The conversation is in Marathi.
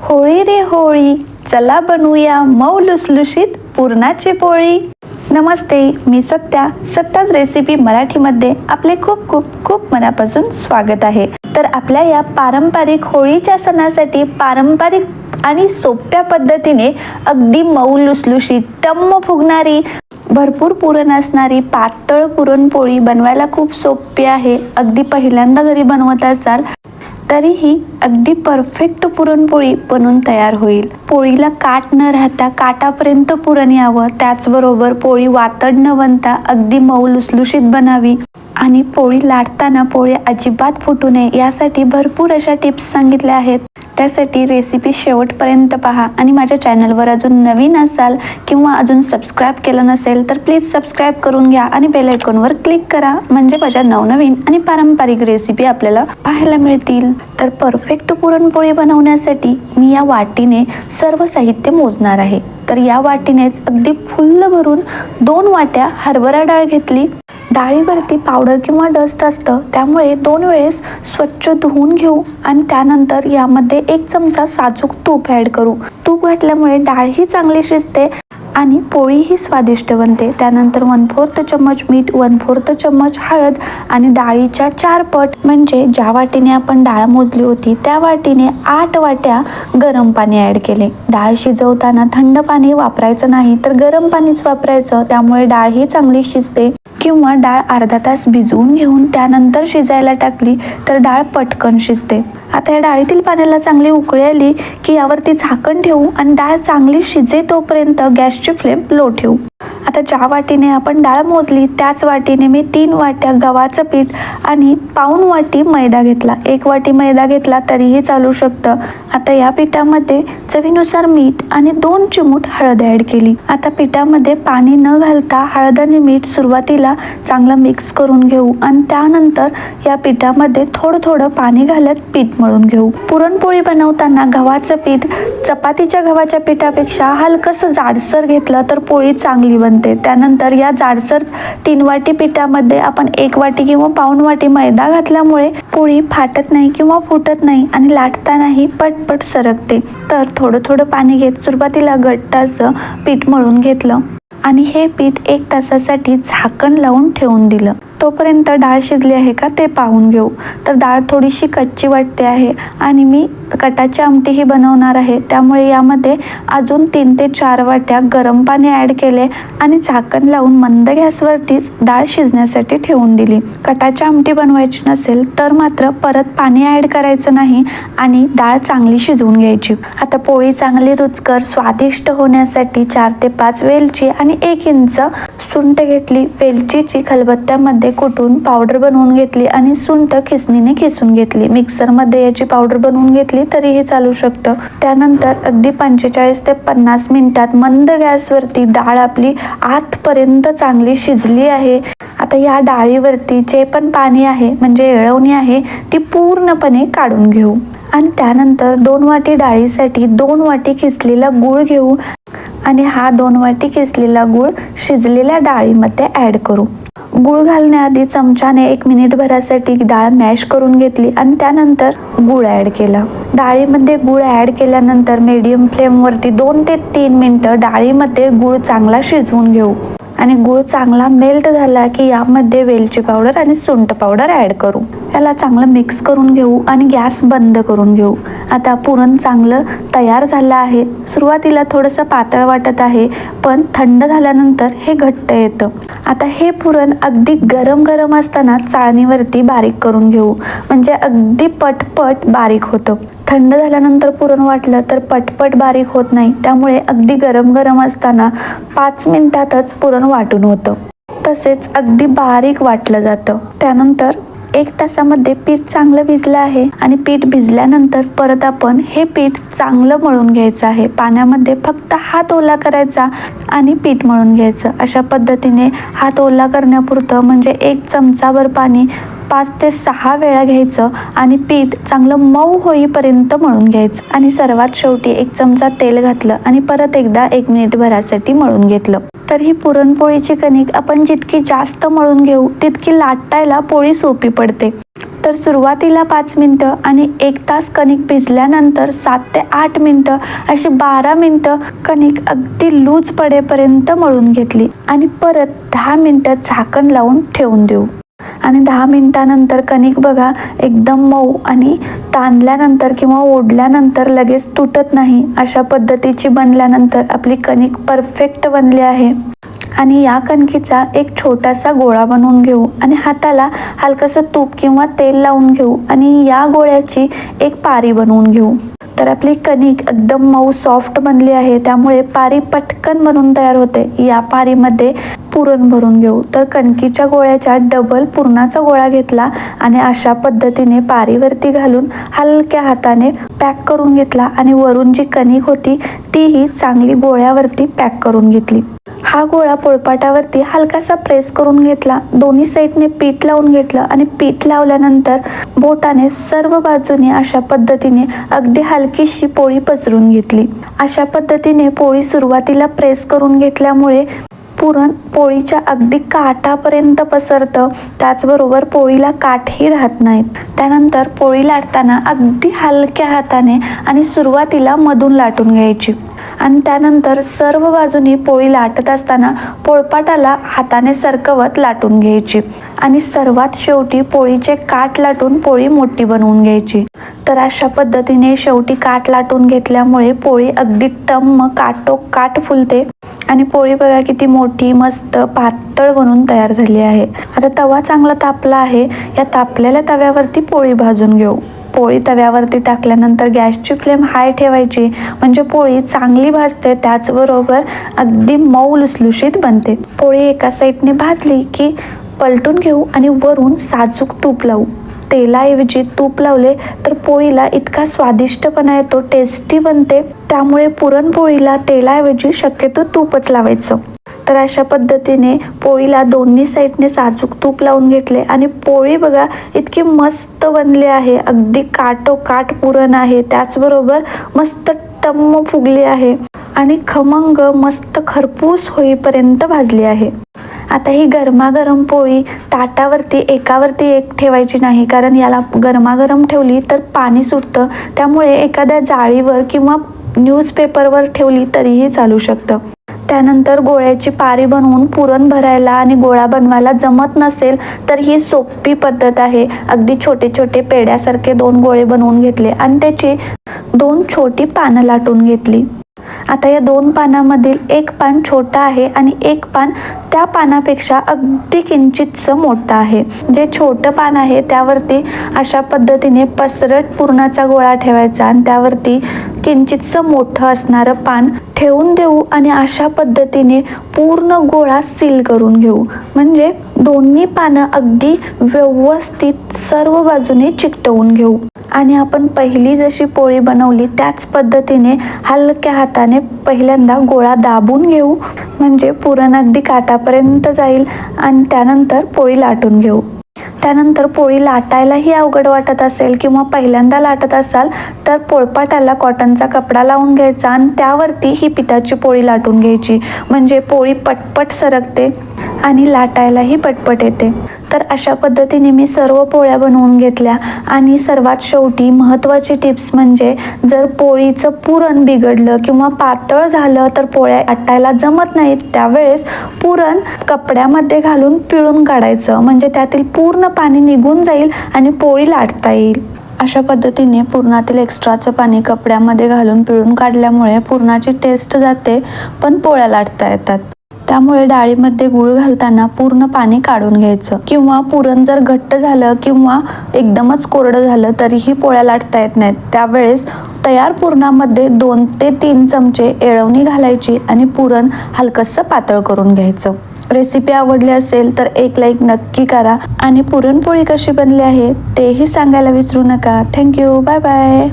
होळी रे होळी चला बनवूया मऊ लुसलुशीत पुरणाची पोळी. नमस्ते मी सत्या सत्ताच रेसिपी मराठीमध्ये आपले खूप खूप खूप मनापासून स्वागत आहे. तर आपल्या या पारंपरिक होळीच्या सणासाठी पारंपरिक आणि सोप्या पद्धतीने अगदी मऊ लुसलुशीत टम्म फुगणारी भरपूर पुरण असणारी पातळ पुरणपोळी बनवायला खूप सोपी आहे. अगदी पहिल्यांदा जरी बनवत असाल तरीही अगदी परफेक्ट पुरणपोळी बनून तयार होईल. पोळीला काट न राहता काटापर्यंत पुरण यावं. त्याचबरोबर पोळी वातड न बनता अगदी मऊ लुसलुशीत बनावी. आणि पोळी लाटताना पोळी अजिबात फुटू नये यासाठी भरपूर अशा टिप्स सांगितल्या आहेत. त्यासाठी रेसिपी शेवटपर्यंत पहा आणि माझ्या चॅनलवर अजून नवीन असाल किंवा अजून सबस्क्राईब केलं नसेल तर प्लीज सबस्क्राईब करून घ्या आणि बेल आयकॉनवर क्लिक करा. म्हणजे माझ्या नवनवीन आणि पारंपरिक रेसिपी आपल्याला पाहायला मिळतील. तर परफेक्ट पुरणपोळी बनवण्यासाठी मी या वाटीने सर्व साहित्य मोजणार आहे. तर या वाटीनेच अगदी फुल्ल भरून दोन वाट्या हरभरा डाळ घेतली. डाळीवरती पावडर किंवा डस्ट असतं त्यामुळे दोन वेळेस स्वच्छ धुवून घेऊ आणि त्यानंतर यामध्ये एक चमचा साजूक तूप ॲड करू. तूप घातल्यामुळे डाळही चांगली शिजते आणि पोळीही स्वादिष्ट बनते. त्यानंतर वन फोर्थ चम्मच मीठ वन फोर्थ चम्मच हळद आणि डाळीच्या चार पट. म्हणजे ज्या वाटीने आपण डाळ मोजली होती त्या वाटीने आठ वाट्या गरम पाणी ॲड केले. डाळ शिजवताना थंड पाणी वापरायचं नाही तर गरम पाणीच वापरायचं. त्यामुळे डाळ ही चांगली शिजते. किंवा डाळ अर्धा तास भिजवून घेऊन त्यानंतर शिजायला टाकली तर डाळ पटकन शिजते. आता या डाळीतील पाण्याला चांगली उकळी आली की यावरती झाकण ठेवू आणि डाळ चांगली शिजे तोपर्यंत गॅसची फ्लेम लो ठेवू. आता ज्या वाटीने आपण डाळ मोजली त्याच वाटीने मी तीन वाट्या गव्हाचं पीठ आणि पाऊन वाटी मैदा घेतला. एक वाटी मैदा घेतला तरीही चालू शकतं. आता या पिठामध्ये चवीनुसार मीठ आणि दोन चिमूट हळद ॲड केली. आता पिठामध्ये पाणी न घालता हळद आणि मीठ सुरुवातीला चांगलं मिक्स करून घेऊ आणि त्यानंतर या पिठामध्ये थोडं थोडं पाणी घालत पीठ मळून घेऊ. पुरणपोळी बनवताना गव्हाचं पीठ चपातीच्या गव्हाच्या पिठापेक्षा हलकंसं जाडसर घेतलं तर पोळी चांगली बनते. त्यानंतर या जाडसर तीन वाटी पिठामध्ये आपण एक वाटी किंवा पाऊण वाटी मैदा घातल्यामुळे पोळी फाटत नाही किंवा फुटत नाही आणि लाटतानाही पटपट सरकते. तर थोडं थोडं पाणी घेत सुरुवातीला घट्ट पीठ मळून घेतलं आणि हे पीठ एक तासासाठी झाकण लावून ठेवून दिलं. तोपर्यंत डाळ शिजली आहे का ते पाहून घेऊ. तर डाळ थोडीशी कच्ची वाटते आहे आणि मी कटाची आमटीही बनवणार आहे. त्यामुळे यामध्ये अजून तीन ते चार वाट्या गरम पाणी ॲड केले आणि झाकण लावून मंद गॅसवरतीच डाळ शिजण्यासाठी ठेवून दिली. कटाची आमटी बनवायची नसेल तर मात्र परत पाणी ॲड करायचं नाही आणि डाळ चांगली शिजवून घ्यायची. आता पोळी चांगली रुचकर स्वादिष्ट होण्यासाठी चार ते पाच वेलची आणि एक इंच सुंट घेतली वेलचीची खलबत्त्यामध्ये कुटून पावडर बनवून घेतली आणि सुंठ खिसणीने खिसून घेतली. मिक्सरमध्ये याची पावडर बनवून घेतली तरीही चालू शकतं. त्यानंतर अगदी पंचेचाळीस ते पन्नास मिनिटात मंद गॅसवरती डाळ आपली आतपर्यंत चांगली शिजली आहे. आता या डाळीवरती जे पण पाणी आहे म्हणजे येळवणी आहे ती पूर्णपणे काढून घेऊ. आणि त्यानंतर दोन वाटी डाळीसाठी दोन वाटी खिसलेला गूळ घेऊ. आणि हा दोन वाटी किसलेला गूळ शिजलेल्या डाळीमध्ये ॲड करू. गूळ घालण्याआधी चमच्याने एक मिनिटभरासाठी डाळ मॅश करून घेतली आणि त्यानंतर गूळ ॲड केला. डाळीमध्ये गूळ ॲड केल्यानंतर मीडियम फ्लेमवरती दोन ते तीन मिनटं डाळीमध्ये गूळ चांगला शिजवून घेऊ. आणि गूळ चांगला मेल्ट झाला की यामध्ये वेलची पावडर आणि सुंट पावडर ॲड करू. याला चांगलं मिक्स करून घेऊ आणि गॅस बंद करून घेऊ. आता पुरण चांगलं तयार झालं आहे. सुरुवातीला थोडंसं पातळ वाटत आहे पण थंड झाल्यानंतर हे घट्ट येतं. आता हे पुरण अगदी गरम गरम असताना चाळणीवरती बारीक करून घेऊ. म्हणजे अगदी पटपट बारीक होतं. थंड झाल्यानंतर पुरण वाटलं तर पटपट बारीक होत नाही. त्यामुळे अगदी गरम गरम असताना पाच मिनिटातच पुरण वाटून होतं. तसेच अगदी बारीक वाटलं जातं. त्यानंतर एक तासामध्ये पीठ चांगलं भिजलं आहे आणि पीठ भिजल्यानंतर परत आपण हे पीठ चांगलं मळून घ्यायचं आहे. पाण्यामध्ये फक्त हात ओला करायचा आणि पीठ मळून घ्यायचं. अशा पद्धतीने हात ओला करण्यापुरतं म्हणजे एक चमचाभर पाणी पाच ते सहा वेळा घ्यायचं आणि पीठ चांगलं मऊ होईपर्यंत मळून घ्यायचं. आणि सर्वात शेवटी एक चमचा तेल घातलं आणि परत एकदा एक मिनिट भरासाठी मळून घेतलं. तर ही पुरणपोळीची कणिक आपण जितकी जास्त मळून घेऊ तितकी लाटायला पोळी सोपी पडते. तर सुरुवातीला पाच मिनटं आणि एक तास कणिक भिजल्यानंतर सात ते आठ मिनटं अशी बारा मिनटं कणिक अगदी लूज पडेपर्यंत मळून घेतली आणि परत दहा मिनटं झाकण लावून ठेवून देऊ. आणि दहा मिनटानंतर कणिक बघा एकदम मऊ आणि ताणल्यानंतर किंवा ओढल्यानंतर लगेच तुटत नाही अशा पद्धतीची बनल्यानंतर आपली कणिक परफेक्ट बनली आहे. आणि या कणकीचा एक छोटासा गोळा बनवून घेऊ आणि हाताला हलकंसं तूप किंवा तेल लावून घेऊ आणि या गोळ्याची एक पारी बनवून घेऊ. तर आपली कणिक एकदम मऊ सॉफ्ट बनली आहे. त्यामुळे पारी पटकन बनून तयार होते. या पारीमध्ये पुरण भरून घेऊ. तर कणकीच्या गोळ्याच्या डबल पुरणाचा गोळा घेतला आणि अशा पद्धतीने पारीवरती घालून हलक्या हाताने पॅक करून घेतला आणि वरून जी कणिक होती तीही चांगली गोळ्यावरती पॅक करून घेतली. हा गोळा पोळपाटावरती हलकासा प्रेस करून घेतला. दोन्ही साईडने पीठ लावून घेतलं आणि पीठ लावल्यानंतर बोटाने सर्व बाजूने अशा पद्धतीने अगदी हलकीशी पोळी पसरून घेतली. अशा पद्धतीने पोळी सुरुवातीला प्रेस करून घेतल्यामुळे पुरण पोळीच्या अगदी काठापर्यंत पसरतं. त्याचबरोबर पोळीला काठही राहत नाहीत. त्यानंतर पोळी लाटताना अगदी हलक्या हाताने आणि सुरुवातीला मधून लाटून घ्यायची. आणि त्यानंतर सर्व बाजूनी पोळी लाटत असताना पोळपाटाला हाताने सरकवत लाटून घ्यायची. आणि सर्वात शेवटी पोळीचे काठ लाटून पोळी मोठी बनवून घ्यायची. तर अशा पद्धतीने शेवटी काठ लाटून घेतल्यामुळे पोळी अगदी टम्म काटो काठ फुलते. आणि पोळी बघा किती मोठी मस्त पातळ बनून तयार झाली आहे. आता तवा चांगला तापला आहे. या तापलेल्या तव्यावरती पोळी भाजून घेऊ. पोळी तव्यावरती टाकल्यानंतर गॅसची फ्लेम हाय ठेवायची. म्हणजे पोळी चांगली भाजते त्याचबरोबर अगदी मऊ लुसलुशीत बनते. पोळी एका साईडने भाजली की पलटून घेऊ आणि वरून साजूक तूप लावू. तेलाऐवजी तूप लावले तर पोळीला इतका स्वादिष्टपणा येतो टेस्टी बनते. त्यामुळे पुरणपोळीला तेलाऐवजी शक्यतो तूपच लावायचं. तर अशा पद्धतीने पोळीला दोन्ही साईडने साजूक तूप लावून घेतले. आणि पोळी बघा इतकी मस्त बनली आहे. अगदी काटोकाट पुरण आहे. त्याचबरोबर मस्त टम्म फुगली आहे. आणि खमंग मस्त खरपूस होईपर्यंत भाजली आहे. आता ही गरमागरम पोळी ताटावरती एकावरती एक ठेवायची नाही. कारण याला गरमागरम ठेवली तर पाणी सुटतं. त्यामुळे एखाद्या जाळीवर किंवा न्यूजपेपरवर ठेवली तरीही चालू शकतं. त्यानंतर गोळ्याची पारी बनवून पुरण भरायला आणि गोळा बनवायला जमत नसेल तर ही सोपी पद्धत आहे. अगदी छोटे छोटे पेड्यासारखे दोन गोळे बनवून घेतले आणि त्याची दोन छोटी पानं लाटून घेतली. आता या दोन पानामधील एक पान छोटा आहे आणि एक पान त्या पानापेक्षा अगदी किंचितचं मोठं आहे. जे छोटं पान आहे त्यावरती अशा पद्धतीने पसरट पुरणाचा गोळा ठेवायचा आणि त्यावरती किंचितचं मोठं असणारं पान ठेवून देऊ आणि अशा पद्धतीने पूर्ण गोळा सील करून घेऊ. म्हणजे दोन्ही पानं अगदी व्यवस्थित सर्व बाजूने चिकटवून घेऊ. आणि आपण पहिली जशी पोळी बनवली त्याच पद्धतीने हलक्या हाताने पहिल्यांदा गोळा दाबून घेऊ. म्हणजे पुरण अगदी काटापर्यंत जाईल आणि त्यानंतर पोळी लाटून घेऊ. त्यानंतर पोळी लाटायलाही अवघड वाटत असेल किंवा पहिल्यांदा लाटत असाल तर पोळपाटाला कॉटनचा कपडा लावून घ्यायचा आणि त्यावरती ही पिठाची पोळी लाटून घ्यायची. म्हणजे पोळी पटपट सरकते. आणि लाटायलाही पटपट येते. तर अशा पद्धतीने मी सर्व पोळ्या बनवून घेतल्या आणि सर्वात शेवटी महत्त्वाची टिप्स म्हणजे जर पोळीचं पुरण बिघडलं किंवा पातळ झालं तर पोळ्या आटायला जमत नाहीत त्यावेळेस पुरण कपड्यामध्ये घालून पिळून काढायचं. म्हणजे त्यातील पूर्ण पाणी निघून जाईल आणि पोळी लाटता येईल. अशा पद्धतीने पुरणातील एक्स्ट्राचं पाणी कपड्यामध्ये घालून पिळून काढल्यामुळे पुरणाची टेस्ट जाते पण पोळ्या लाटता येतात. त्यामुळे डाळीमध्ये गुळ घालताना पूर्ण पाणी काढून घ्यायचं. किंवा पुरण जर घट्ट झालं किंवा एकदमच कोरडं झालं तरीही पोळ्या लाटता येत नाहीत. त्यावेळेस तयार पुरणामध्ये दोन ते तीन चमचे एळवणी घालायची आणि पुरण हलकंसं पातळ करून घ्यायचं. रेसिपी आवडली असेल तर एक लाईक नक्की करा. आणि पुरणपोळी कशी बनली आहे तेही सांगायला विसरू नका. Thank you. Bye bye.